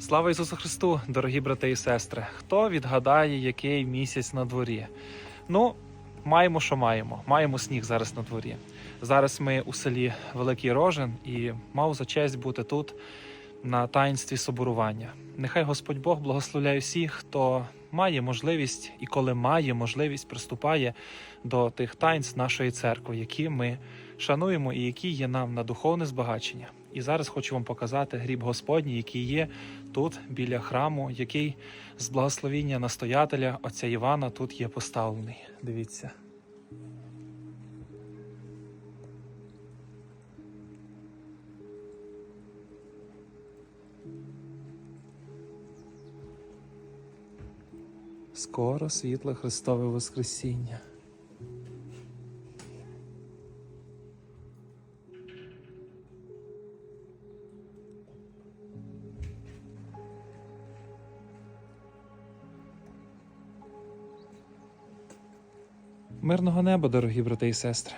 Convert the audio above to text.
Слава Ісусу Христу, дорогі брати і сестри! Хто відгадає, який місяць на дворі? Ну, маємо, що маємо. Маємо сніг зараз на дворі. Зараз ми у селі Великий Рожен і мав за честь бути тут на таїнстві соборування. Нехай Господь Бог благословляє всіх, хто має можливість і коли має можливість, приступає до тих таїнств нашої церкви, які ми шануємо і які є нам на духовне збагачення. І зараз хочу вам показати гріб Господній, який є тут біля храму, який з благословіння настоятеля отця Івана тут є поставлений. Дивіться. Скоро світле Христове Воскресіння. Мирного неба, дорогі брати і сестри.